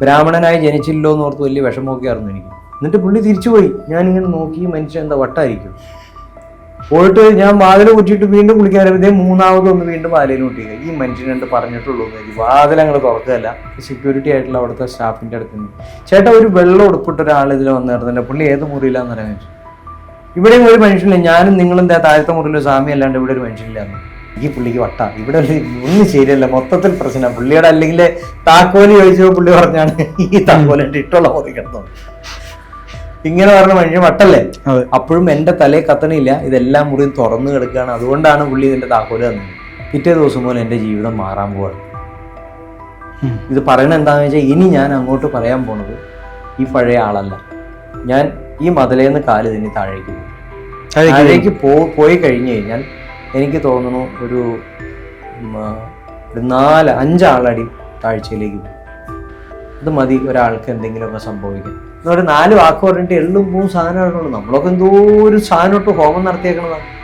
ബ്രാഹ്മണനായി ജനിച്ചില്ലോ എന്ന് ഓർത്ത് വലിയ വിഷമമൊക്കെയായിരുന്നു എനിക്ക്. എന്നിട്ട് പുള്ളി തിരിച്ചുപോയി ഞാനിങ്ങനെ നോക്കി മനുഷ്യൻ എന്താ വട്ടായിരിക്കും. പോയിട്ട് ഞാൻ വാതിൽ കുറ്റിയിട്ട് വീണ്ടും കുളിക്കാൻ വരുമ്പോഴത്തേ മൂന്നാമത് ഒന്ന് വീണ്ടും വാതിലും കുട്ടിയത് ഈ മനുഷ്യൻ രണ്ട് പറഞ്ഞിട്ടുള്ളൂ എന്ന് കരുതി വാതിൽ അങ്ങോട്ട് തുറക്കുകയല്ല. സെക്യൂരിറ്റി ആയിട്ടുള്ള അവിടുത്തെ സ്റ്റാഫിന്റെ അടുത്ത് നിന്ന്. ചേട്ടാ ഒരു വെള്ളം ഉടുപ്പിട്ട ഒരാൾ ഇതിൽ വന്നിരുന്നില്ല പുള്ളി ഏത് മുറിയിലാന്ന് പറയാൻ ഇവിടെയും ഒരു മനുഷ്യനില്ല. ഞാനും നിങ്ങളും താഴത്തെ മുറിയിലെ സ്വാമി അല്ലാണ്ട് ഇവിടെ ഒരു മനുഷ്യനില്ലാന്ന് ഈ പുള്ളിക്ക് വട്ട. ഇവിടെ ഒന്നും ശരിയല്ല. മൊത്തത്തിൽ പ്രശ്നം. പുള്ളിയുടെ അല്ലെങ്കിൽ താക്കോൽ ചോദിച്ചപ്പോൾ പുള്ളി പറഞ്ഞാണ് ഈ താക്കോലിന്റെ ഇട്ടുള്ള മുറി കിടന്നത് ഇങ്ങനെ പറഞ്ഞ മനുഷ്യൻ വട്ടല്ലേ? അപ്പോഴും എന്റെ തലയെ കത്തണില്ല. ഇതെല്ലാം മുറിയും തുറന്നു കിടക്കുകയാണ്. അതുകൊണ്ടാണ് പുള്ളി ഇതിന്റെ താക്കോൽ തന്നത്. പിറ്റേ ദിവസം പോലെ എന്റെ ജീവിതം മാറാൻ പോവാണ്. ഇത് പറയണത് എന്താണെന്ന് വെച്ചാൽ ഇനി ഞാൻ അങ്ങോട്ട് പറയാൻ പോണത് ഈ പഴയ ആളല്ല. ഞാൻ ഈ മതിലേന്ന് കാൽ തന്നെ താഴേക്ക് പോകും താഴേക്ക് താഴേക്ക് പോയി കഴിഞ്ഞു കഴിഞ്ഞാൽ എനിക്ക് തോന്നുന്നു ഒരു ഒരു നാല് അഞ്ചാളടി താഴ്ചയിലേക്ക് പോകും. അത് മതി ഒരാൾക്ക് എന്തെങ്കിലുമൊക്കെ സംഭവിക്കാൻ. എന്നൊരു നാല് വാക്ക് പറഞ്ഞിട്ട് എള്ളും പൂവും സാധനമാണുള്ളൂ നമ്മളൊക്കെ എന്തോ ഒരു സാധനം ഇട്ട് ഹോമം നടത്തിയേക്കണതാണ്.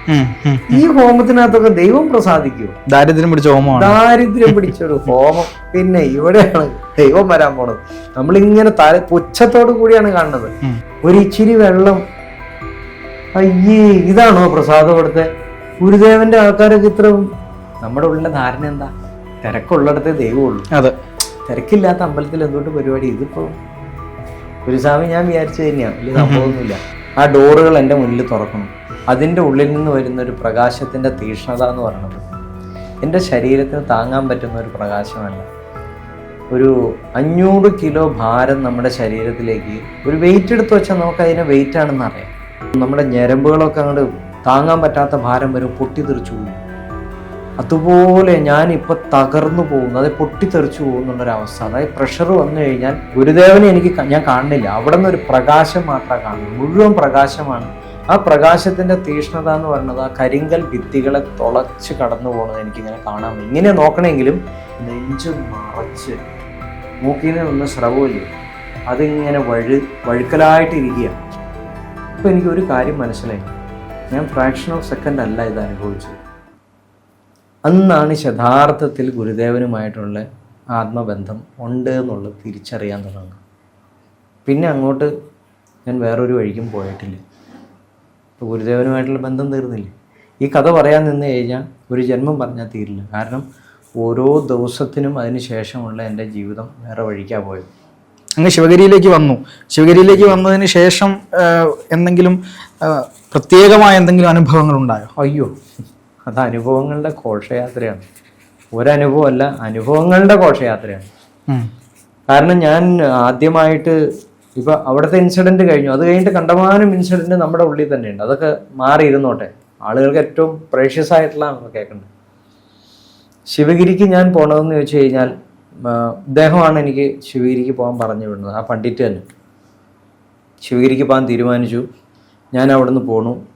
ഈ ഹോമത്തിനകത്തൊക്കെ ദൈവം പ്രസാദിക്കുമോ ദാരിദ്ര്യം പിടിച്ച ഹോമം ദാരിദ്ര്യം പിടിച്ചൊരു ഹോമം. പിന്നെ ഇവിടെയാണ് ദൈവം വരാൻ പോണത്. നമ്മളിങ്ങനെ തല പുച്ഛത്തോടു കൂടിയാണ് കാണുന്നത്. ഒരിച്ചിരി ഒരു ഇച്ചിരി വെള്ളം. അയ്യേ ഇതാണോ പ്രസാദം ഇവിടുത്തെ? ഗുരുദേവന്റെ ആൾക്കാരൊക്കെ ഇത്ര നമ്മുടെ ഉള്ളിലെ ധാരണ എന്താ? തിരക്കുള്ളിടത്തെ ദൈവമുള്ളൂ. അതെ. തിരക്കില്ലാത്ത അമ്പലത്തിൽ എന്തുകൊണ്ട് പരിപാടി? ഇതിപ്പോ ഒരു സ്വാമി ഞാൻ വിചാരിച്ചു തന്നെയാണ്. വലിയ സംഭവമൊന്നുമില്ല. ആ ഡോറുകൾ എന്റെ മുന്നിൽ തുറക്കണം. അതിന്റെ ഉള്ളിൽ നിന്ന് വരുന്ന ഒരു പ്രകാശത്തിന്റെ തീക്ഷ്ണത എന്ന് പറയുന്നത് എന്റെ ശരീരത്തിന് താങ്ങാൻ പറ്റുന്ന ഒരു പ്രകാശമല്ല. ഒരു അഞ്ഞൂറ് കിലോ ഭാരം നമ്മുടെ ശരീരത്തിലേക്ക് ഒരു വെയിറ്റ് എടുത്ത് വെച്ചാൽ നമുക്ക് അതിനെ വെയിറ്റ് ആണെന്ന് അറിയാം. നമ്മുടെ ഞരമ്പുകളൊക്കെ അങ്ങോട്ട് താങ്ങാൻ പറ്റാത്ത ഭാരം വരും പൊട്ടിത്തെറിച്ചു പോകും അതുപോലെ ഞാൻ ഇപ്പൊ തകർന്നു പോകുന്നു. അതായത് പൊട്ടിത്തെറിച്ചു പോകുന്നുള്ളൊരവസ്ഥ അതായത് പ്രഷർ വന്നു കഴിഞ്ഞാൽ ഗുരുദേവനെ എനിക്ക് ഞാൻ കാണുന്നില്ല. അവിടെ നിന്ന് ഒരു പ്രകാശം മാത്രമേ കാണുന്നു. മുഴുവൻ പ്രകാശമാണ്. ആ പ്രകാശത്തിന്റെ തീഷ്ണത എന്ന് പറയുന്നത് ആ കരിങ്കൽ ഭിത്തികളെ തുളച്ച് കടന്നു പോകുന്നത് എനിക്കിങ്ങനെ കാണാം ഇങ്ങനെ നോക്കണമെങ്കിലും നെഞ്ച് മറച്ച് മൂക്കിൽ നിന്ന് സ്രവമില്ലേ? അതിങ്ങനെ വഴു വഴുക്കലായിട്ടിരിക്കുക അപ്പോൾ എനിക്ക് ഒരു കാര്യം മനസ്സിലായി. ഞാൻ ഫ്രാക്ഷൻ ഓഫ് സെക്കൻഡ് അല്ല ഇത് അനുഭവിച്ചത്. അന്നാണ് യഥാർത്ഥത്തിൽ ഗുരുദേവനുമായിട്ടുള്ള ആത്മബന്ധം ഉണ്ട് എന്നുള്ളത് തിരിച്ചറിയാൻ തുടങ്ങുന്നത് പിന്നെ അങ്ങോട്ട് ഞാൻ വേറൊരു വഴിക്കും പോയിട്ടില്ല. ഇപ്പോൾ ഗുരുദേവനുമായിട്ടുള്ള ബന്ധം തീർന്നില്ല. ഈ കഥ പറയാൻ നിന്ന് കഴിഞ്ഞാൽ ഒരു ജന്മം പറഞ്ഞാൽ തീരില്ല. കാരണം ഓരോ ദിവസത്തിനും അതിന് ശേഷമുള്ള എന്റെ ജീവിതം വേറെ വഴിക്കാണ് പോയത്. അങ്ങ് ശിവഗിരിയിലേക്ക് വന്നു. ശിവഗിരിയിലേക്ക് വന്നതിന് ശേഷം എന്തെങ്കിലും പ്രത്യേകമായ എന്തെങ്കിലും അനുഭവങ്ങൾ ഉണ്ടായോ? അയ്യോ അത് അനുഭവങ്ങളുടെ ഘോഷയാത്രയാണ്. ഒരനുഭവമല്ല അനുഭവങ്ങളുടെ ഘോഷയാത്രയാണ്. കാരണം ഞാൻ ആദ്യമായിട്ട് ഇപ്പൊ അവിടുത്തെ ഇൻസിഡന്റ് കഴിഞ്ഞു. അത് കഴിഞ്ഞിട്ട് കണ്ടമാനം ഇൻസിഡന്റ് നമ്മുടെ ഉള്ളിൽ തന്നെയുണ്ട്. അതൊക്കെ മാറിയിരുന്നോട്ടെ. ആളുകൾക്ക് ഏറ്റവും പ്രേഷ്യസ് ആയിട്ടുള്ള കേൾക്കുന്നത് ശിവഗിരിക്ക് ഞാൻ പോണതെന്ന് ചോദിച്ചു കഴിഞ്ഞാൽ ഇദ്ദേഹമാണ് എനിക്ക് ശിവഗിരിക്ക് പോകാൻ പറഞ്ഞു വിടുന്നത്. ആ പണ്ഡിറ്റ് തന്നെ. ശിവഗിരിക്ക് പോകാൻ തീരുമാനിച്ചു. ഞാൻ അവിടുന്ന് പോണു.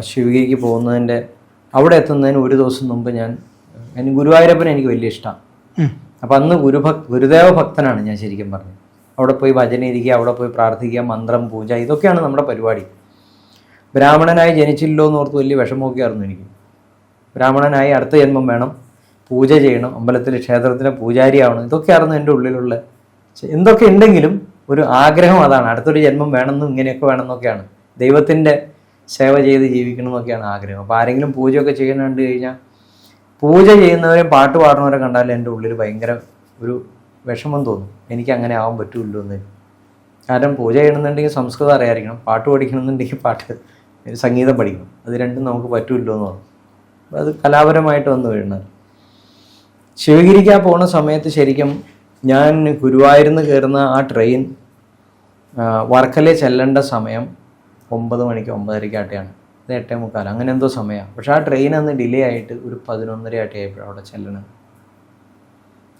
ശിവഗിരിക്ക് പോകുന്നതിന്റെ അവിടെ എത്തുന്നതിന് ഒരു ദിവസം മുമ്പ് ഞാൻ എനിക്ക് ഗുരുവായൂരപ്പനെ എനിക്ക് വലിയ ഇഷ്ടമാണ്. അപ്പം അന്ന് ഗുരുഭക് ഗുരുദേവ ഭക്തനാണ് ഞാൻ ശരിക്കും പറഞ്ഞത്. അവിടെ പോയി ഭജന ഇരിക്കുക അവിടെ പോയി പ്രാർത്ഥിക്കുക മന്ത്രം പൂജ ഇതൊക്കെയാണ് നമ്മുടെ പരിപാടി. ബ്രാഹ്മണനായി ജനിച്ചില്ലോ എന്ന് ഓർത്ത് വലിയ വിഷമമൊക്കെ ആയിരുന്നു എനിക്ക്. ബ്രാഹ്മണനായി അടുത്ത ജന്മം വേണം. പൂജ ചെയ്യണം അമ്പലത്തിൽ ക്ഷേത്രത്തിലെ പൂജാരിയാവണം ഇതൊക്കെയായിരുന്നു എന്റെ ഉള്ളിലുള്ള എന്തൊക്കെ ഉണ്ടെങ്കിലും ഒരു ആഗ്രഹം അതാണ്. അടുത്തൊരു ജന്മം വേണമെന്നും ഇങ്ങനെയൊക്കെ വേണമെന്നൊക്കെയാണ്. ദൈവത്തിന്റെ സേവ ചെയ്ത് ജീവിക്കണം എന്നൊക്കെയാണ് ആഗ്രഹം. അപ്പോൾ ആരെങ്കിലും പൂജയൊക്കെ ചെയ്യുന്ന കണ്ടു കഴിഞ്ഞാൽ പൂജ ചെയ്യുന്നവരെയും പാട്ട് പാടുന്നവരെ കണ്ടാൽ എന്റെ ഉള്ളിൽ ഭയങ്കര ഒരു വിഷമം തോന്നും. എനിക്ക് അങ്ങനെ ആവാൻ പറ്റുമല്ലോ എന്ന്. കാരണം പൂജ ചെയ്യണമെന്നുണ്ടെങ്കിൽ സംസ്കൃതം അറിയാതിരിക്കണം പാട്ട് പഠിക്കണമെന്നുണ്ടെങ്കിൽ പാട്ട് സംഗീതം പഠിക്കണം. അത് രണ്ടും നമുക്ക് പറ്റുമല്ലോ എന്ന് അപ്പോൾ അത് കലാപരമായിട്ട് വന്നു വീഴുന്നത്. ശിവഗിരിക്ക് ആ പോണ സമയത്ത് ശരിക്കും ഞാൻ ഗുരുവായൂരിന്ന് കയറുന്ന ആ ട്രെയിൻ വർക്കലെ ചെല്ലേണ്ട സമയം ഒമ്പത് മണിക്ക് ഒമ്പതരയ്ക്കാട്ടെയാണ് ഇത് എട്ടേ മുക്കാൽ അങ്ങനെ എന്തോ സമയമാണ് പക്ഷെ ആ ട്രെയിൻ അന്ന് ഡിലേ ആയിട്ട് ഒരു പതിനൊന്നര ആട്ടെ ആയപ്പോഴും അവിടെ ചെല്ലണം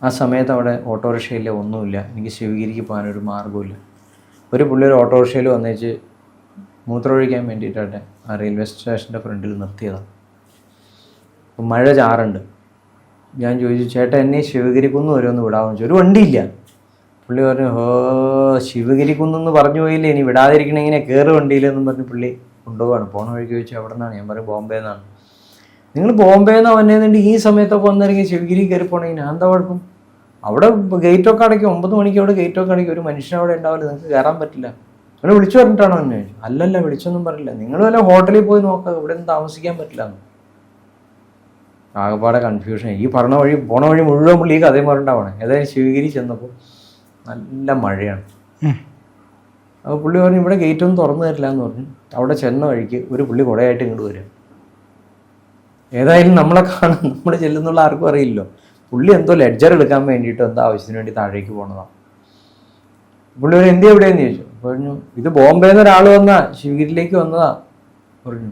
ആ സമയത്ത് അവിടെ ഓട്ടോറിക്ഷയില്ല ഒന്നുമില്ല. എനിക്ക് ശിവഗിരിക്ക് പോകാനൊരു മാർഗമില്ല ഒരു പുള്ളി ഒരു ഓട്ടോറിക്ഷയിൽ വന്നേച്ച് മൂത്രമൊഴിക്കാൻ വേണ്ടിയിട്ടാട്ടെ ആ റെയിൽവേ സ്റ്റേഷന്റെ ഫ്രണ്ടിൽ നിർത്തിയതാണ് മഴ ചാറുണ്ട്. ഞാൻ ചോദിച്ചു ചേട്ടൻ എന്നെ ശിവഗിരിക്കുന്ന് കുന്ന് ഓരോന്ന് വിടാമെന്ന് ചോദിച്ചു. ഒരു വണ്ടിയില്ല. പുള്ളി പറഞ്ഞു ഹോ ശിവഗിരിക്കുന്നെന്ന് പറഞ്ഞു പോയില്ലേ ഇനി വിടാതിരിക്കണ ഇങ്ങനെ കയറ് വണ്ടിയില്ലെന്നും പറഞ്ഞു പുള്ളി കൊണ്ടുപോവാണ്. പോണ വഴിക്ക് ചോദിച്ചു അവിടെ നിന്നാണ് ഞാൻ പറയും ബോംബെ നിന്നാണ് നിങ്ങൾ ബോംബെ നിന്നാണ് വന്നേന്നുണ്ട് ഈ സമയത്തൊക്കെ വന്നിറങ്ങി ശിവഗിരി കയറി പോണെങ്കിൽ ഞാൻ എന്താ കുഴപ്പം? അവിടെ ഗേറ്റൊക്കെ അടയ്ക്കും. ഒമ്പത് മണിക്ക് അവിടെ ഗേറ്റൊക്കെ അടയ്ക്കും. ഒരു മനുഷ്യൻ അവിടെ ഉണ്ടാവില്ല. നിങ്ങൾക്ക് കയറാൻ പറ്റില്ല. നിങ്ങൾ വിളിച്ചു പറഞ്ഞിട്ടാണോ? എന്നെ അല്ലല്ല വിളിച്ചൊന്നും പറയില്ല നിങ്ങൾ വല്ല ഹോട്ടലിൽ പോയി നോക്കുക ഇവിടെ നിന്ന് താമസിക്കാൻ പറ്റില്ല എന്ന്. ആകെപ്പാടെ കൺഫ്യൂഷൻ ഈ പറഞ്ഞ വഴി പോണ വഴി മുഴുവൻ പുള്ളി ഈ കഥയും പറഞ്ഞിട്ടാവണേ ഏതായാലും ശിവഗിരി ചെന്നപ്പോൾ നല്ല മഴയാണ്. അപ്പോൾ പുള്ളി പറഞ്ഞു ഇവിടെ ഗേറ്റ് ഒന്നും തുറന്നു തരില്ല എന്ന് പറഞ്ഞു. അവിടെ ചെന്ന വഴിക്ക് ഒരു പുള്ളി കുടയായിട്ട് ഇങ്ങോട്ട് വരും ഏതായാലും നമ്മളെ കാണാൻ നമ്മൾ ചെല്ലുന്നുള്ള ആർക്കും അറിയില്ലല്ലോ. പുള്ളി എന്തോ ലെഡ്ജർ എടുക്കാൻ വേണ്ടിയിട്ട് എന്തോ ആവശ്യത്തിന് വേണ്ടി താഴേക്ക് പോണതാണ് പുള്ളി ഒരു എന്ത് എവിടെയെന്ന് ചോദിച്ചു? പറഞ്ഞു ഇത് ബോംബെന്ന് ഒരാൾ വന്നാ ശിവഗിരിയിലേക്ക് വന്നതാ. പറഞ്ഞു.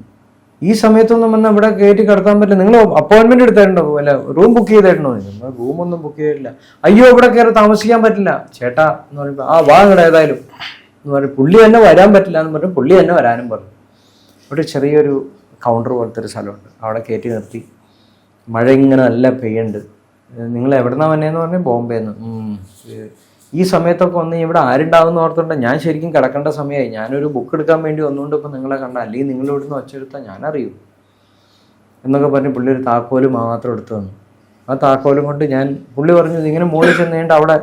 ഈ സമയത്തൊന്നും വന്ന് ഇവിടെ കയറ്റി കിടക്കാൻ പറ്റില്ല. നിങ്ങൾ അപ്പോയിന്റ്മെന്റ് എടുത്തായിട്ടുണ്ടോ അല്ല റൂം ബുക്ക് ചെയ്തായിട്ടുണ്ടോ നിങ്ങൾ റൂമൊന്നും ബുക്ക് ചെയ്തിട്ടില്ല. അയ്യോ ഇവിടെ കയറി താമസിക്കാൻ പറ്റില്ല. ചേട്ടാ എന്ന് പറയുമ്പോൾ ആ വാ ഏതായാലും. എന്ന് പറയും പുള്ളി തന്നെ വരാൻ പറ്റില്ല എന്ന് പറഞ്ഞു പുള്ളി തന്നെ വരാനും പറഞ്ഞു. ഇവിടെ ചെറിയൊരു കൗണ്ടർ പോലത്തെ ഒരു സ്ഥലമുണ്ട്. അവിടെ കയറ്റി നിർത്തി. മഴ ഇങ്ങനെ നല്ല പെയ്യുണ്ട് നിങ്ങൾ എവിടുന്നാ വന്നേന്ന് പറഞ്ഞാൽ ബോംബെന്ന്. ഈ സമയത്തൊക്കെ വന്ന് ഇവിടെ ആരുണ്ടാവും ഓർത്തുകൊണ്ട് ഞാൻ ശരിക്കും കിടക്കേണ്ട സമയമായി. ഞാനൊരു ബുക്ക് എടുക്കാൻ വേണ്ടി വന്നുകൊണ്ട് ഇപ്പം നിങ്ങളെ കണ്ട അല്ലെങ്കിൽ നിങ്ങൾ ഇവിടുന്ന് ഒച്ചെടുത്താൽ ഞാൻ അറിയൂ എന്നൊക്കെ പറഞ്ഞ് പുള്ളി ഒരു താക്കോൽ മാത്രം എടുത്തു തന്നു. ആ താക്കോലും കൊണ്ട് ഞാൻ പുള്ളി പറഞ്ഞു ഇങ്ങനെ മുകളിൽ ചെന്ന് കഴിഞ്ഞിട്ട് അവിടെ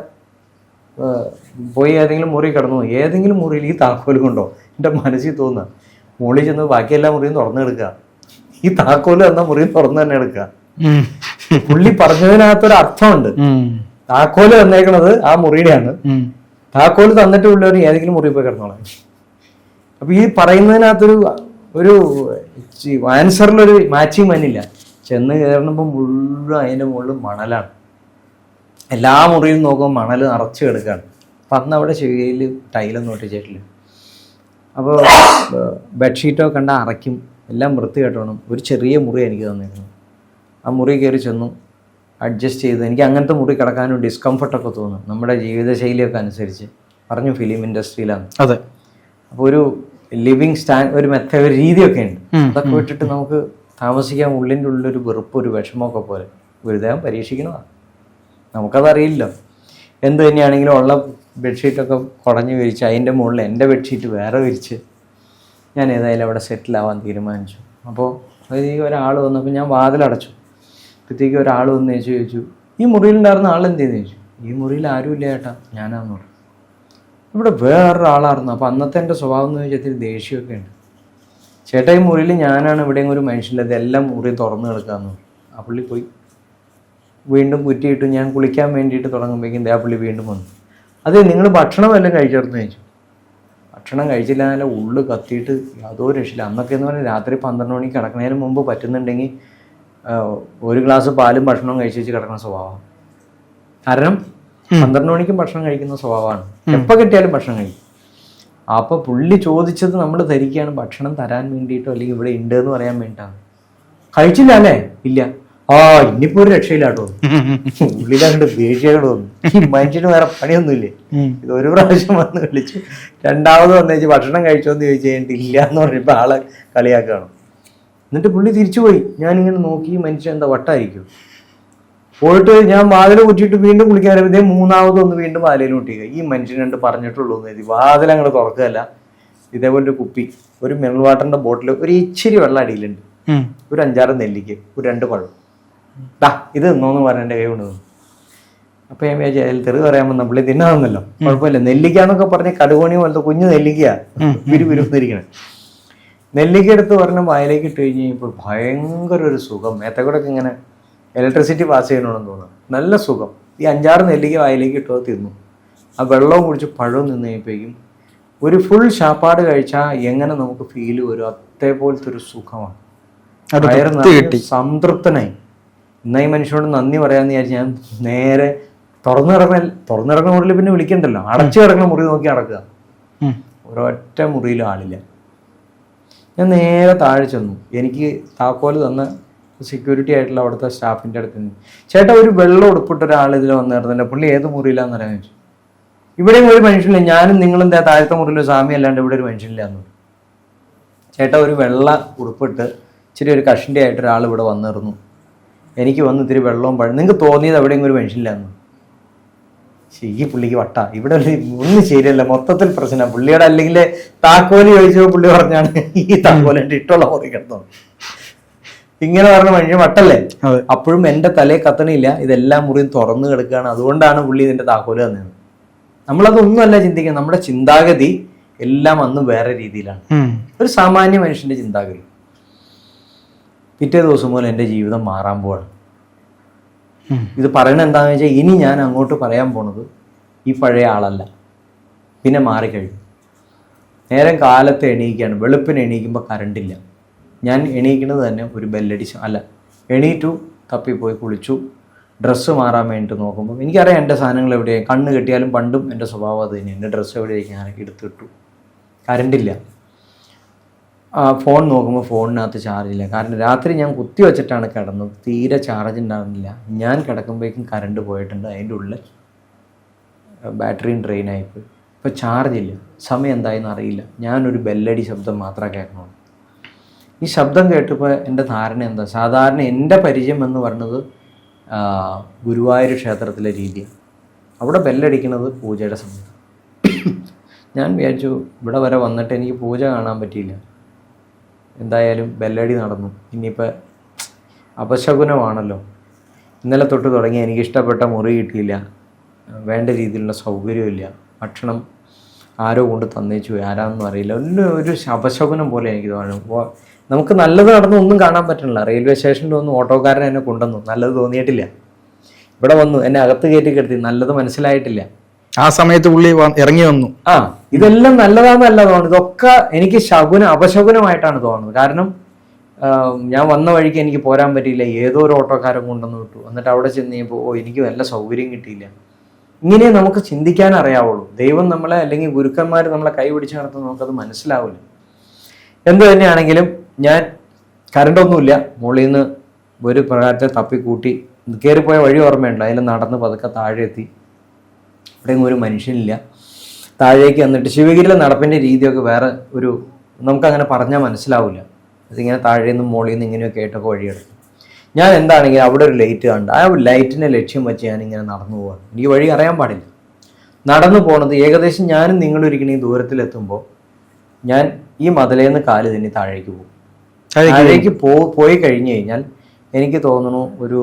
പോയി ഏതെങ്കിലും മുറി കിടന്നു ഏതെങ്കിലും മുറിയിൽ ഈ താക്കോൽ കൊണ്ടോ? എന്റെ മനസ്സിൽ തോന്നുക മുകളിൽ ചെന്ന് ബാക്കിയെല്ലാം മുറിയും തുറന്നു എടുക്കുക ഈ താക്കോൽ തന്ന മുറിയും തുറന്നു തന്നെ എടുക്കുക. പുള്ളി പറഞ്ഞതിനകത്തൊരു അർത്ഥമുണ്ട്. താക്കോൽ തന്നേക്കണത് ആ മുറിയുടെയാണ്. താക്കോൽ തന്നിട്ട് ഉള്ളവർ ഏതെങ്കിലും മുറി പോയി കിടന്നോളാം. അപ്പൊ ഈ പറയുന്നതിനകത്തൊരു ഒരു ആൻസറിലൊരു മാച്ചിങ് വന്നില്ല. ചെന്ന് കയറുമ്പോൾ മുഴുവൻ അതിന്റെ മുകളിൽ മണലാണ്. എല്ലാ മുറിയും നോക്കുമ്പോൾ മണൽ നിറച്ച് കിടക്കുകയാണ് അപ്പം അന്ന് അവിടെ ചെവിയിൽ ടൈലൊന്നും ഒട്ടിച്ചിട്ടില്ല. അപ്പോൾ ബെഡ്ഷീറ്റോ കണ്ട അറയ്ക്കും. എല്ലാം വൃത്തി കേട്ടോണം ഒരു ചെറിയ മുറി എനിക്ക് തന്നിരുന്നു ആ മുറി കയറി ചെന്നു. അഡ്ജസ്റ്റ് ചെയ്ത് എനിക്ക് അങ്ങനത്തെ മുറി കിടക്കാനും ഡിസ്കംഫർട്ടൊക്കെ തോന്നും. നമ്മുടെ ജീവിതശൈലിയൊക്കെ അനുസരിച്ച്. പറഞ്ഞു ഫിലിം ഇൻഡസ്ട്രിയിലാണ് അതെ. അപ്പോൾ ഒരു ലിവിങ് സ്റ്റാൻഡ് ഒരു മെത്ത ഒരു രീതിയൊക്കെ ഉണ്ട്. അതൊക്കെ വിട്ടിട്ട് നമുക്ക് താമസിക്കാൻ ഉള്ളിന്റെ ഉള്ളിലൊരു വെറുപ്പ് ഒരു വിഷമമൊക്കെ പോലെ. ഗുരുദേവം പരീക്ഷിക്കണതാണ് നമുക്കതറിയില്ലോ. എന്ത് തന്നെയാണെങ്കിലും ഉള്ള ബെഡ്ഷീറ്റൊക്കെ കുടഞ്ഞു വിരിച്ച് അതിന്റെ മുകളിൽ എന്റെ ബെഡ്ഷീറ്റ് വേറെ വിരിച്ച് ഞാൻ ഏതായാലും അവിടെ സെറ്റിലാവാൻ തീരുമാനിച്ചു. അപ്പോൾ അതായത് ഒരാൾ വന്നപ്പോൾ ഞാൻ വാതിലടച്ചു. അപ്പോഴത്തേക്ക് ഒരാൾ വന്ന് ചേച്ചി ചോദിച്ചു ഈ മുറിയിലുണ്ടായിരുന്ന ചെയ്തെന്ന് ചോദിച്ചു ഈ മുറിയിൽ ആരുമില്ല ചേട്ടാ ഞാനാന്ന് പറഞ്ഞു. ഇവിടെ വേറൊരാളായിരുന്നു. അപ്പോൾ അന്നത്തെ എന്റെ സ്വഭാവം എന്ന് വെച്ചാൽ ഇത്തിരി ദേഷ്യമൊക്കെ ഉണ്ട്. ചേട്ടാ ഈ മുറിയിൽ ഞാനാണ് ഇവിടെയും ഒരു മനുഷ്യനുള്ളത് എല്ലാം മുറി തുറന്ന് കിടക്കാമെന്ന്. ആ പുള്ളി പോയി. വീണ്ടും കുറ്റിയിട്ട് ഞാൻ കുളിക്കാൻ വേണ്ടിയിട്ട് തുടങ്ങുമ്പോഴേക്കും ആ പുള്ളി വീണ്ടും വന്നു. അതെ നിങ്ങൾ ഭക്ഷണം എല്ലാം കഴിച്ചേർന്ന് ചോദിച്ചു ഭക്ഷണം കഴിച്ചില്ല ഉള്ളു കത്തിയിട്ട് യാതൊരു രക്ഷയില്ല. അന്നൊക്കെ എന്ന് പറഞ്ഞാൽ രാത്രി പന്ത്രണ്ട് മണിക്ക് കിടക്കുന്നതിന് മുമ്പ് പറ്റുന്നുണ്ടെങ്കിൽ ഒരു ഗ്ലാസ് പാലും ഭക്ഷണവും കഴിച്ചു കിടക്കുന്ന സ്വഭാവം. കാരണം പന്ത്രണ്ട് മണിക്കും ഭക്ഷണം കഴിക്കുന്ന സ്വഭാവമാണ്. എപ്പോൾ കിട്ടിയാലും ഭക്ഷണം കഴിക്കും. അപ്പൊ പുള്ളി ചോദിച്ചത് നമ്മൾ ധരിക്കുകയാണ് ഭക്ഷണം തരാൻ വേണ്ടിയിട്ടോ അല്ലെങ്കിൽ ഇവിടെ ഉണ്ട് എന്ന് പറയാൻ വേണ്ടിയിട്ടാണ്. കഴിച്ചില്ല അല്ലേ? ഇല്ല. ആ ഇനിയിപ്പോ ഒരു രക്ഷയില്ലാട്ടോ. ഉള്ളിലങ്ങോട്ട് ദേഷ്യം വന്നു ഈ മനുഷ്യന് വേറെ പണിയൊന്നുമില്ലേ? ഇത് ഒരു പ്രാവശ്യം വന്ന് വിളിച്ചു. രണ്ടാമത് വന്നു ഭക്ഷണം കഴിച്ചോ എന്ന് ചോദിച്ചു കഴിഞ്ഞിട്ട് ഇല്ല എന്ന് പറഞ്ഞപ്പോൾ ആളെ കളിയാക്കുകയാണ്. എന്നിട്ട് പുള്ളി തിരിച്ചുപോയി. ഞാനിങ്ങനെ നോക്കി മനുഷ്യൻ എന്താ വട്ടായിരിക്കും. പോയിട്ട് ഞാൻ വാതിൽ കുറ്റിയിട്ട് വീണ്ടും കുളിക്കാൻ വരുമ്പോഴത്തേ മൂന്നാമതൊന്ന് വീണ്ടും വാതിലും കുട്ടിക്കുക ഈ മനുഷ്യൻ രണ്ട് പറഞ്ഞിട്ടുള്ളൂ എന്ന് കരുതി. വാതിൽ അങ്ങോട്ട് തുറക്കുകയല്ല. ഇതേപോലെ ഒരു കുപ്പി ഒരു മിനറൽ വാട്ടറിന്റെ ബോട്ടിൽ ഒരു ഇച്ചിരി വെള്ളം അടിയിലുണ്ട്. ഒരു അഞ്ചാറ് നെല്ലിക്ക് ഒരു രണ്ട് പഴം. ഡാ ഇത് എന്നോന്ന് പറഞ്ഞ കൈ കൊണ്ട് അപ്പൊ ഞാൻ വിചാരിച്ചു അതിൽ തെറി പറയാൻ വന്ന പുള്ളി തിന്നാന്നല്ലോ കുഴപ്പമില്ല. നെല്ലിക്കാന്നൊക്കെ പറഞ്ഞ കടുകോണി പോലത്തെ കുഞ്ഞു നെല്ലിക്കാ വിരുവിരുന്നിരിക്കണേ നെല്ലിക്ക എടുത്ത് പറഞ്ഞ് വായിലേക്ക് ഇട്ട് കഴിഞ്ഞ് കഴിഞ്ഞപ്പോൾ ഭയങ്കര ഒരു സുഖം. മേത്തക്കൂടൊക്കെ ഇങ്ങനെ ഇലക്ട്രിസിറ്റി പാസ് ചെയ്യണമെന്ന് തോന്നുന്നു. നല്ല സുഖം. ഈ അഞ്ചാറ് നെല്ലിക്ക വായിലേക്ക് ഇട്ടോ തിന്നു. ആ വെള്ളവും കുടിച്ച് പഴവും നിന്ന് കഴിയുമ്പോഴേക്കും ഒരു ഫുൾ ഷാപ്പാട് കഴിച്ചാൽ എങ്ങനെ നമുക്ക് ഫീൽ വരും? അതേപോലത്തെ ഒരു സുഖമാണ്. കിട്ടി. സംതൃപ്തനായി. എന്നാ ഈ മനുഷ്യനോട് നന്ദി പറയാന്ന് വിചാരിച്ച് ഞാൻ നേരെ തുറന്നു കിടക്കണ തുറന്നു കിടക്കുന്ന മുറിയിൽ പിന്നെ വിളിക്കണ്ടല്ലോ. അടച്ചു കിടക്കുന്ന മുറി നോക്കി അടക്കുക. ഒരൊറ്റ മുറിയിലും ആളില്ല. ഞാൻ നേരെ താഴെ ചെന്നു. എനിക്ക് താക്കോൽ തന്ന സെക്യൂരിറ്റി ആയിട്ടുള്ള അവിടുത്തെ സ്റ്റാഫിന്റെ അടുത്ത് നിന്ന്. ചേട്ടാ ഒരു വെള്ളം ഉടുപ്പിട്ട ഒരാൾ ഇതിൽ വന്നിരുന്നില്ല പുള്ളി ഏത് മുറിയിലാന്ന് അറിയാൻ ചോദിച്ചു. ഇവിടെയും ഒരു മനുഷ്യനില്ല. ഞാനും നിങ്ങളും താഴത്തെ മുറിയിൽ സ്വാമി അല്ലാണ്ട് ഇവിടെ ഒരു മനുഷ്യനില്ല എന്ന് ചേട്ട ഒരു വെള്ള ഉടുപ്പിട്ട് ഇച്ചിരി ഒരു കഷിന്റെ ആയിട്ട് ഒരാൾ ഇവിടെ വന്നിരുന്നു. എനിക്ക് വന്ന് ഇത്തിരി വെള്ളവും പഴം നിങ്ങൾക്ക് തോന്നിയത് എവിടെയെങ്കിലും ഒരു മനുഷ്യനില്ല ഈ പുള്ളിക്ക് വട്ട. ഇവിടെ ഒന്നും ശരിയല്ല. മൊത്തത്തിൽ പ്രശ്നം. പുള്ളിയുടെ അല്ലെങ്കിൽ താക്കോൽ ചോദിച്ചപ്പോൾ പുള്ളി പറഞ്ഞാണ് ഈ താക്കോലി ഇട്ടുള്ള മുറി കിടന്നു ഇങ്ങനെ പറഞ്ഞ മനുഷ്യൻ വട്ടല്ലേ? അപ്പോഴും എന്റെ തലയിൽ കത്തണില്ല. ഇതെല്ലാം മുറിയും തുറന്നു കിടക്കുകയാണ് അതുകൊണ്ടാണ് പുള്ളി ഇതിന്റെ താക്കോൽ തന്നത്. നമ്മളതൊന്നുമല്ല ചിന്തിക്കുന്നത്. നമ്മുടെ ചിന്താഗതി എല്ലാം അന്ന് വേറെ രീതിയിലാണ്. ഒരു സാമാന്യ മനുഷ്യന്റെ ചിന്താഗതി. പിറ്റേ ദിവസം മുതൽ എന്റെ ജീവിതം മാറാൻ പോവാണ്. ഇത് പറയണത് എന്താണെന്ന് വെച്ചാൽ ഇനി ഞാൻ അങ്ങോട്ട് പറയാൻ പോണത് ഈ പഴയ ആളല്ല. പിന്നെ മാറിക്കഴിഞ്ഞു. നേരം കാലത്ത് എണീക്കുകയാണ് വെളുപ്പിന് എണീക്കുമ്പോൾ കറണ്ടില്ല ഞാൻ എണീക്കുന്നത് തന്നെ ഒരു ബെല്ലടിച്ച് അല്ല എണീറ്റു തപ്പിപ്പോയി കുളിച്ചു ഡ്രസ്സ് മാറാൻ വേണ്ടിയിട്ട് നോക്കുമ്പോൾ എനിക്കറിയാം എന്റെ സാധനങ്ങൾ എവിടെയാണ് കണ്ണ് കെട്ടിയാലും പണ്ടും എന്റെ സ്വഭാവം അത് തന്നെ എന്റെ ഡ്രസ്സ് എവിടെയായിരിക്കും ഞാൻ എടുത്തിട്ടു. കറണ്ടില്ല ഫോൺ നോക്കുമ്പോൾ ഫോണിനകത്ത് ചാർജ് ഇല്ല. കാരണം രാത്രി ഞാൻ കുത്തി വെച്ചിട്ടാണ് കിടന്നത്. തീരെ ചാർജ് ഉണ്ടാകുന്നില്ല ഞാൻ കിടക്കുമ്പോഴേക്കും കറണ്ട് പോയിട്ടുണ്ട്. അതിന്റെ ഉള്ളിൽ ബാറ്ററിയും ഡ്രെയിൻ ആയിപ്പോയി ഇപ്പോൾ ചാർജ് ഇല്ല. സമയം എന്തായെന്ന് അറിയില്ല. ഞാനൊരു ബെല്ലടി ശബ്ദം മാത്രമേ കേൾക്കണുള്ളൂ. ഈ ശബ്ദം കേട്ടപ്പോൾ എന്റെ ധാരണ എന്താ? സാധാരണ എന്റെ പരിചയം എന്ന് പറഞ്ഞത് ഗുരുവായൂർ ക്ഷേത്രത്തിലെ രീതിയാണ്. അവിടെ ബെല്ലടിക്കുന്നത് പൂജയുടെ സമയത്ത് ഞാൻ വിചാരിച്ചു ഇവിടെ വരെ വന്നിട്ട് എനിക്ക് പൂജ കാണാൻ പറ്റിയില്ല. എന്തായാലും ബെല്ലടി നടന്നു. ഇനിയിപ്പോൾ അപശകുനമാണല്ലോ. ഇന്നലെ തൊട്ട് തുടങ്ങി എനിക്ക് ഇഷ്ടപ്പെട്ട മുറി കിട്ടിയില്ല. വേണ്ട രീതിയിലുള്ള സൗകര്യമില്ല ഭക്ഷണം ആരോ കൊണ്ട് തന്നേച്ചു ആരാണെന്നും അറിയില്ല. ഒന്നും ഒരു അപശകുനം പോലെ എനിക്ക് തോന്നുന്നു. നമുക്ക് നല്ലത് നടന്നു ഒന്നും കാണാൻ പറ്റണില്ല. റെയിൽവേ സ്റ്റേഷനിൽ ഒന്നും ഓട്ടോക്കാരൻ എന്നെ കൊണ്ടുവന്നു. നല്ലത് തോന്നിയിട്ടില്ല. ഇവിടെ വന്നു. എന്നെ അകത്ത് കയറ്റി കിടത്തി. നല്ലത് മനസ്സിലായിട്ടില്ല. ആ സമയത്ത് പുള്ളി ഇറങ്ങി വന്നു. ആ ഇതെല്ലാം നല്ലതാന്നല്ല തോന്നുന്നത് ഇതൊക്കെ എനിക്ക് ശകുന അപശകുനമായിട്ടാണ് തോന്നുന്നത്. കാരണം ഞാൻ വന്ന വഴിക്ക് എനിക്ക് പോരാൻ പറ്റിയില്ല. ഏതോ ഒരു ഓട്ടോക്കാരൻ കൊണ്ടുവന്ന് വിട്ടു. എന്നിട്ട് അവിടെ ചെന്ന് കഴിഞ്ഞപ്പോൾ ഓ എനിക്ക് നല്ല സൗകര്യം കിട്ടിയില്ല. ഇങ്ങനെ നമുക്ക് ചിന്തിക്കാൻ അറിയാവുള്ളൂ. ദൈവം നമ്മളെ അല്ലെങ്കിൽ ഗുരുക്കന്മാർ നമ്മളെ കൈ പിടിച്ച് നടത്തുന്ന നമുക്കത് മനസ്സിലാവില്ല. എന്ത് തന്നെയാണെങ്കിലും ഞാൻ കറണ്ടൊന്നുമില്ല മുകളിൽ നിന്ന് ഒരു പ്രകാരത്തെ തപ്പിക്കൂട്ടി കയറിപ്പോയ വഴി ഓർമ്മയുണ്ട്. അതിൽ നടന്ന് പതുക്കെ താഴെ എത്തി ഇവിടെയും ഒരു മനുഷ്യനില്ല. താഴേക്ക് വന്നിട്ട് ശിവഗിരിയിലെ നടപ്പിന്റെ രീതിയൊക്കെ വേറെ ഒരു നമുക്കങ്ങനെ പറഞ്ഞാൽ മനസ്സിലാവില്ല അതിങ്ങനെ താഴെ നിന്നും മുകളിൽ നിന്ന് ഇങ്ങനെയൊക്കെ ആയിട്ടൊക്കെ വഴിയെടുക്കും. ഞാൻ എന്താണെങ്കിൽ അവിടെ ഒരു ലൈറ്റ് കണ്ട് ആ ലൈറ്റിനെ ലക്ഷ്യം വെച്ച് ഞാൻ ഇങ്ങനെ നടന്നു പോവാണ്. എനിക്ക് വഴി അറിയാൻ പാടില്ല. നടന്നു പോണത് ഏകദേശം ഞാനും നിങ്ങളിരിക്കണ ഈ ദൂരത്തിലെത്തുമ്പോൾ ഞാൻ ഈ മതിലേന്ന് കാൽ തന്നെ താഴേക്ക് പോകും. താഴേക്ക് താഴേക്ക് പോ പോയി കഴിഞ്ഞു കഴിഞ്ഞാൽ എനിക്ക് തോന്നുന്നു ഒരു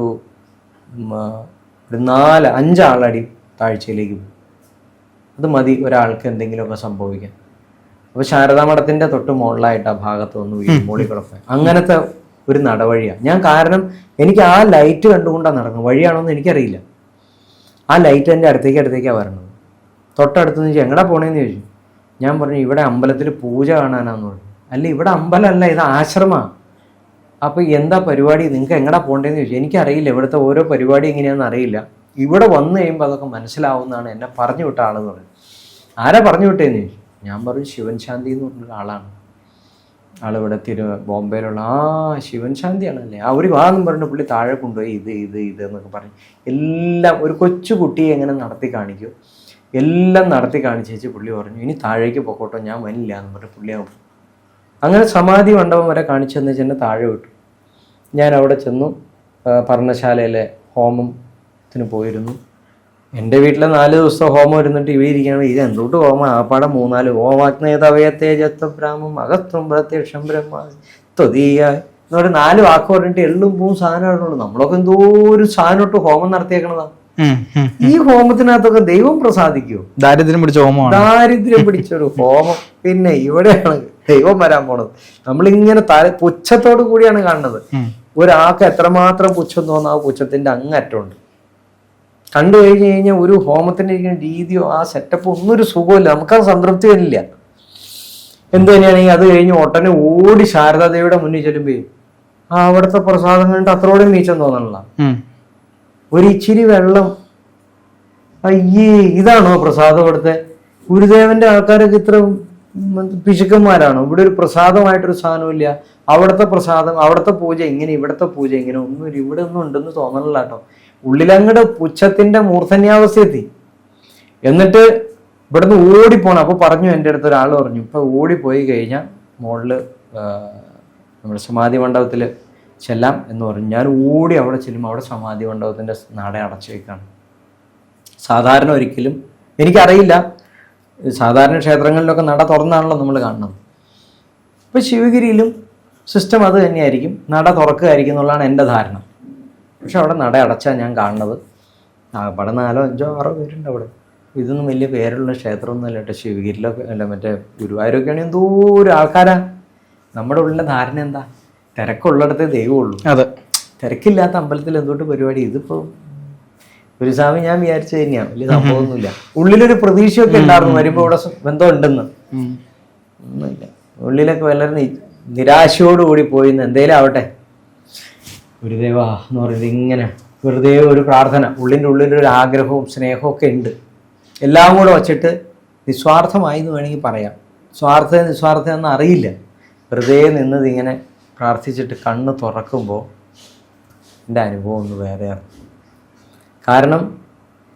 ഒരു നാല് അഞ്ചാളടി താഴ്ചയിലേക്ക് പോകും. അത് മതി ഒരാൾക്ക് എന്തെങ്കിലുമൊക്കെ സംഭവിക്കാൻ. അപ്പോൾ ശാരദാ മഠത്തിന്റെ തൊട്ട് മുകളിലായിട്ട് ആ ഭാഗത്ത് ഒന്ന് വീഴും അങ്ങനത്തെ ഒരു നടവഴിയാണ് ഞാൻ കാരണം എനിക്ക് ആ ലൈറ്റ് കണ്ടുകൊണ്ടാണ് നടക്കുന്നത് വഴിയാണോന്ന് എനിക്കറിയില്ല. ആ ലൈറ്റ് എന്റെ അടുത്തേക്ക് അടുത്തേക്കാണ് വരണത്. തൊട്ടടുത്ത് നിന്ന് എങ്ങടാ പോണേന്ന് ചോദിച്ചു. ഞാൻ പറഞ്ഞു ഇവിടെ അമ്പലത്തിൽ പൂജ കാണാനാന്ന് പറഞ്ഞു. അല്ല ഇവിടെ അമ്പലമല്ല ഇത് ആശ്രമമാണ് അപ്പോൾ എന്താ പരിപാടി? നിങ്ങൾക്ക് എങ്ങടാ പോകേണ്ടതെന്ന് ചോദിച്ചു. എനിക്കറിയില്ല ഇവിടുത്തെ ഓരോ പരിപാടി എങ്ങനെയാണെന്ന് അറിയില്ല. ഇവിടെ വന്നു കഴിയുമ്പോൾ അതൊക്കെ മനസ്സിലാവുന്നതാണ് എന്നെ പറഞ്ഞു വിട്ട ആളെന്ന് പറഞ്ഞു ആരാ പറഞ്ഞു വിട്ടേന്ന്? ഞാൻ പറഞ്ഞു ശിവൻ ശാന്തി എന്ന് പറഞ്ഞ ആളാണ് ആളിവിടെ തിരു ബോംബെയിലുള്ള ആ ശിവൻ ശാന്തിയാണല്ലേ ആ ഒരു വാന്നും പറഞ്ഞ പുള്ളി താഴെ കൊണ്ടുപോയി ഇത് ഇത് ഇത് എന്നൊക്കെ പറഞ്ഞു എല്ലാം ഒരു കൊച്ചു കുട്ടിയെ എങ്ങനെ നടത്തി കാണിക്കൂ? എല്ലാം നടത്തി കാണിച്ചേച്ച് പുള്ളി പറഞ്ഞു ഇനി താഴേക്ക് പോക്കോട്ടോ ഞാൻ വനില്ല എന്ന് പറഞ്ഞു പുള്ളി അങ്ങ് അങ്ങനെ സമാധി മണ്ഡപം വരെ കാണിച്ചു തന്നെ താഴെ വിട്ടു. ഞാൻ അവിടെ ചെന്നു പർണശാലയിലെ പർണശാലയിലെ ഹോമത്തിന് പോയിരുന്നു. എന്റെ വീട്ടിലെ നാല് ദിവസം ഹോമം ഇരുന്നിട്ട് ഇവ ഇരിക്കുകയാണ് ഇത് എന്തുകൊണ്ട് ഹോമം ആപ്പാടെ മൂന്നാൽ ഓമാഗ്നേതവയ തേജത്വ ബ്രാഹ്മം അകത്വം പ്രത്യക്ഷം ബ്രഹ്മ ത്വതീയ എന്ന് പറഞ്ഞ നാല് വാക്ക് പറഞ്ഞിട്ട് എള്ളും പൂവും സാധനമായിട്ടുള്ളൂ നമ്മളൊക്കെ എന്തോ ഒരു സാധനം ഇട്ട് ഹോമം നടത്തിയേക്കണതാ. ഈ ഹോമത്തിനകത്തൊക്കെ ദൈവം പ്രസാദിക്കോ? ദാരിദ്ര്യം പിടിച്ച ഹോമം ദാരിദ്ര്യം പിടിച്ചൊരു ഹോമം. പിന്നെ ഇവിടെയാണ് ദൈവം വരാൻ പോണത്. നമ്മളിങ്ങനെ തല പുച്ഛത്തോടു കൂടിയാണ് കാണുന്നത്. ഒരാൾക്ക് എത്രമാത്രം പുച്ഛം തോന്നാ ആ പുച്ഛത്തിന്റെ അങ്ങറ്റമുണ്ട്. കണ്ടു കഴിഞ്ഞു കഴിഞ്ഞാൽ ഒരു ഹോമത്തിന്റെ ഇരിക്കുന്ന രീതിയോ ആ സെറ്റപ്പ് ഒന്നും ഒരു സുഖമില്ല നമുക്ക് ആ സംതൃപ്തി വരില്ല. എന്ത് തന്നെയാണെങ്കിൽ അത് കഴിഞ്ഞ് ഒട്ടനെ ഓടി ശാരദാദേവിയുടെ മുന്നിൽ ചെല്ലുമ്പോ ആ അവിടുത്തെ പ്രസാദം കണ്ടിട്ട് അത്രോടെ മീച്ചം തോന്നണില്ല. ഒരിച്ചിരി ഒരു ഇച്ചിരി വെള്ളം. അയ്യേ ഇതാണോ പ്രസാദം ഇവിടുത്തെ ഗുരുദേവന്റെ ആൾക്കാരൊക്കെ ഇത്ര പിശുക്കന്മാരാണോ? ഇവിടെ ഒരു പ്രസാദമായിട്ടൊരു സാധനമില്ല അവിടുത്തെ പ്രസാദം അവിടുത്തെ പൂജ ഇങ്ങനെ ഇവിടുത്തെ പൂജ ഇങ്ങനെ ഒന്നും ഇവിടെ ഒന്നും ഉണ്ടെന്ന് തോന്നണില്ല കേട്ടോ. ഉള്ളിലങ്ങട് പുച്ഛത്തിന്റെ മൂർധന്യാവസ്ഥ എത്തി എന്നിട്ട് ഇവിടുന്ന് ഓടിപ്പോണം. അപ്പൊ പറഞ്ഞു എന്റെ അടുത്ത് ഒരാൾ പറഞ്ഞു ഇപ്പൊ ഓടിപ്പോയി കഴിഞ്ഞാൽ മുകളിൽ നമ്മുടെ സമാധി മണ്ഡപത്തിൽ ചെല്ലാം എന്ന് പറഞ്ഞു. ഞാൻ ഓടി അവിടെ ചെല്ലുമ്പോൾ അവിടെ സമാധി മണ്ഡപത്തിന്റെ നട അടച്ചു വെക്കാണ്. സാധാരണ ഒരിക്കലും എനിക്കറിയില്ല. സാധാരണ ക്ഷേത്രങ്ങളിലൊക്കെ നട തുറന്നാണല്ലോ നമ്മൾ കാണുന്നത്. ഇപ്പൊ ശിവഗിരിയിലും സിസ്റ്റം അത് തന്നെയായിരിക്കും. നട തുറക്കുകയായിരിക്കും എന്നുള്ളതാണ് എന്റെ ധാരണ. പക്ഷെ അവിടെ നട അടച്ചാൽ ഞാൻ കാണുന്നത്. അവിടെ നാലോ അഞ്ചോ ആറോ പേരുണ്ട് അവിടെ. ഇതൊന്നും വലിയ പേരുള്ള ക്ഷേത്രമൊന്നും അല്ല കേട്ടോ. ശിവഗിരിയിലൊക്കെ അല്ല മറ്റേ ഗുരുവായൂരൊക്കെ ആണെങ്കിൽ എന്തോരം ആൾക്കാരാ. നമ്മുടെ ഉള്ളിലെ ധാരണ എന്താ? തിരക്കുള്ളിടത്തേ ദൈവമുള്ളൂ. അതെ. തിരക്കില്ലാത്ത അമ്പലത്തിൽ എന്തുകൊണ്ട് പരിപാടി? ഇതിപ്പോ ഒരു സ്വാമി ഞാൻ വിചാരിച്ചു തന്നെയാണ് വലിയ സംഭവമൊന്നുമില്ല. ഉള്ളിലൊരു പ്രതീക്ഷയൊക്കെ ഉണ്ടായിരുന്നു. വരുമ്പോ ഇവിടെ ബന്ധം ഉണ്ടെന്ന്. ഒന്നുമില്ല. ഉള്ളിലൊക്കെ വളരെ നിരാശയോടുകൂടി പോയിന്ന് എന്തേലും ആവട്ടെ. ഗുരുദേവ എന്ന് പറയുന്നത് ഇങ്ങനെ വെറുതെ ഒരു പ്രാർത്ഥന ഉള്ളിന്റെ ഉള്ളിലൊരു ആഗ്രഹവും സ്നേഹവും ഒക്കെ ഉണ്ട്. എല്ലാം കൂടെ വച്ചിട്ട് നിസ്വാർത്ഥമായി എന്ന് വേണമെങ്കിൽ പറയാം. സ്വാർത്ഥ നിസ്വാർത്ഥ എന്ന് അറിയില്ല. വെറുതെ നിന്നത് ഇങ്ങനെ പ്രാർത്ഥിച്ചിട്ട് കണ്ണ് തുറക്കുമ്പോൾ എന്റെ അനുഭവം ഒന്ന് വേറെയാണ് കാരണം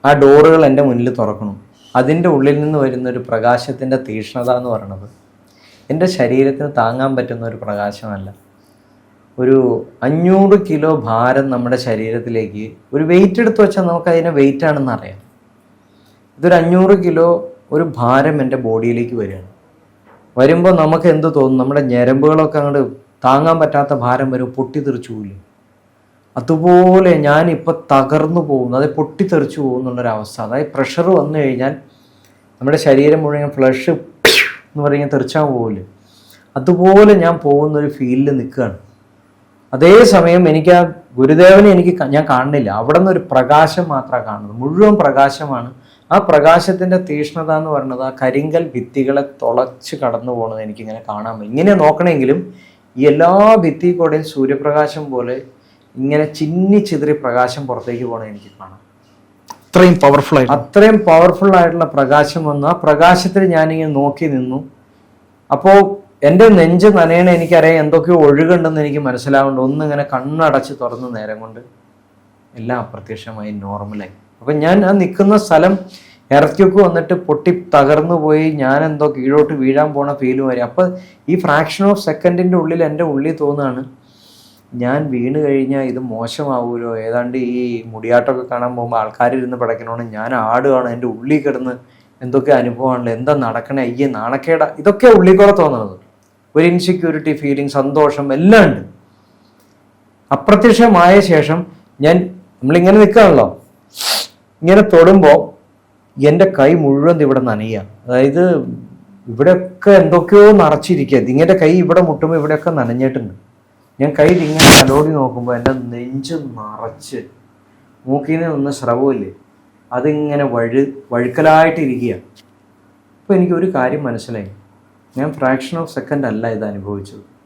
ആ ഡോറുകൾ എന്റെ മുന്നിൽ തുറക്കണം. അതിന്റെ ഉള്ളിൽ നിന്ന് വരുന്ന ഒരു പ്രകാശത്തിന്റെ തീക്ഷ്ണത എന്ന് പറയുന്നത് എന്റെ ശരീരത്തിന് താങ്ങാൻ പറ്റുന്ന ഒരു പ്രകാശമല്ല. ഒരു അഞ്ഞൂറ് കിലോ ഭാരം നമ്മുടെ ശരീരത്തിലേക്ക് ഒരു വെയിറ്റ് എടുത്ത് വെച്ചാൽ നമുക്ക് അതിനെ വെയിറ്റ് ആണെന്ന് അറിയാം. ഇതൊരു അഞ്ഞൂറ് കിലോ ഒരു ഭാരം എന്റെ ബോഡിയിലേക്ക് വരികയാണ്. വരുമ്പോൾ നമുക്ക് എന്ത് തോന്നും? നമ്മുടെ ഞരമ്പുകളൊക്കെ അങ്ങോട്ട് താങ്ങാൻ പറ്റാത്ത ഭാരം വരും പൊട്ടിത്തെറിച്ചു പോയില്ലേ അതുപോലെ ഞാനിപ്പോൾ തകർന്നു പോകുന്നു. അതായത് പൊട്ടിത്തെറിച്ചു പോകുന്നുള്ളൊരവസ്ഥ അതായത് പ്രഷർ വന്നു കഴിഞ്ഞാൽ നമ്മുടെ ശരീരം മുഴുവൻ ഫ്ലഷ് എന്ന് പറഞ്ഞാൽ തെറിച്ചാൽ പോകില്ല അതുപോലെ ഞാൻ പോകുന്നൊരു ഫീലിൽ നിൽക്കുകയാണ്. അതേസമയം എനിക്ക് ആ ഗുരുദേവനെ എനിക്ക് ഞാൻ കാണുന്നില്ല. അവിടെ നിന്ന് ഒരു പ്രകാശം മാത്രമാണ് കാണുന്നത്. മുഴുവൻ പ്രകാശമാണ്. ആ പ്രകാശത്തിന്റെ തീഷ്ണത എന്ന് പറയുന്നത് ആ കരിങ്കൽ ഭിത്തികളെ തുളച്ച് കടന്നു പോകുന്നത് എനിക്കിങ്ങനെ കാണാൻ പറ്റും. ഇങ്ങനെ നോക്കണമെങ്കിലും ഈ എല്ലാ ഭിത്തി കൂടെയും സൂര്യപ്രകാശം പോലെ ഇങ്ങനെ ചിന്നി ചിതറി പ്രകാശം പുറത്തേക്ക് പോകണത് എനിക്ക് കാണാം. അത്രയും പവർഫുൾ ആയിട്ട്. അത്രയും പവർഫുൾ ആയിട്ടുള്ള പ്രകാശം വന്നു. ആ പ്രകാശത്തിൽ ഞാനിങ്ങനെ നോക്കി നിന്നു. അപ്പോൾ എന്റെ നെഞ്ച് നനയണ എനിക്കറിയാം എന്തൊക്കെയോ ഒഴുകുണ്ടെന്ന് എനിക്ക് മനസ്സിലാവുന്നുണ്ട്. ഒന്നിങ്ങനെ കണ്ണടച്ച് തുറന്ന് നേരം കൊണ്ട് എല്ലാം അപ്രത്യക്ഷമായി നോർമലായി. അപ്പം ഞാൻ ആ നിൽക്കുന്ന സ്ഥലം ഇറക്കിയൊക്കെ വന്നിട്ട് പൊട്ടി തകർന്നു പോയി. ഞാൻ എന്തോ കീഴോട്ട് വീഴാൻ പോണ ഫീൽ വരെ അപ്പം ഈ ഫ്രാക്ഷൻ ഓഫ് സെക്കൻഡിന്റെ ഉള്ളിൽ എന്റെ ഉള്ളിൽ തോന്നുകയാണ് ഞാൻ വീണ് കഴിഞ്ഞാൽ ഇത് മോശമാവുമല്ലോ ഏതാണ്ട് ഈ മുടിയാട്ടമൊക്കെ കാണാൻ പോകുമ്പോൾ ആൾക്കാരിരുന്ന് പടക്കണോണ്ട് ഞാൻ ആടുകയാണ്. എന്റെ ഉള്ളിൽ കിടന്ന് എന്തൊക്കെ അനുഭവമാണല്ലോ എന്താ നടക്കണേ? അയ്യേ നാണക്കേടാ. ഇതൊക്കെ ഉള്ളിൽ കൂടെ തോന്നുന്നത് ഒരു ഇൻസെക്യൂരിറ്റി ഫീലിംഗ് സന്തോഷം എല്ലാം ഉണ്ട്. അപ്രത്യക്ഷമായ ശേഷം ഞാൻ നമ്മളിങ്ങനെ നിൽക്കുകയാണല്ലോ. ഇങ്ങനെ തൊടുമ്പോൾ എന്റെ കൈ മുഴുവൻ ഇവിടെ നനയുക. അതായത് ഇവിടെയൊക്കെ എന്തൊക്കെയോ നിറച്ചിരിക്കുക. ഇങ്ങനെ കൈ ഇവിടെ മുട്ടുമ്പോൾ ഇവിടെയൊക്കെ നനഞ്ഞിട്ടുണ്ട്. ഞാൻ കൈ ഇങ്ങനെ തലോടി നോക്കുമ്പോൾ എന്റെ നെഞ്ച് നിറച്ച് മൂക്കിൽ നിന്ന് സ്രവമില്ലേ അതിങ്ങനെ വഴു വഴുക്കലായിട്ടിരിക്കുക. അപ്പോൾ എനിക്കൊരു കാര്യം മനസ്സിലായി. ഞാൻ ഫ്രാക്ഷൻ ഓഫ് സെക്കൻഡ് അല്ല ഇത് അനുഭവിച്ചത്.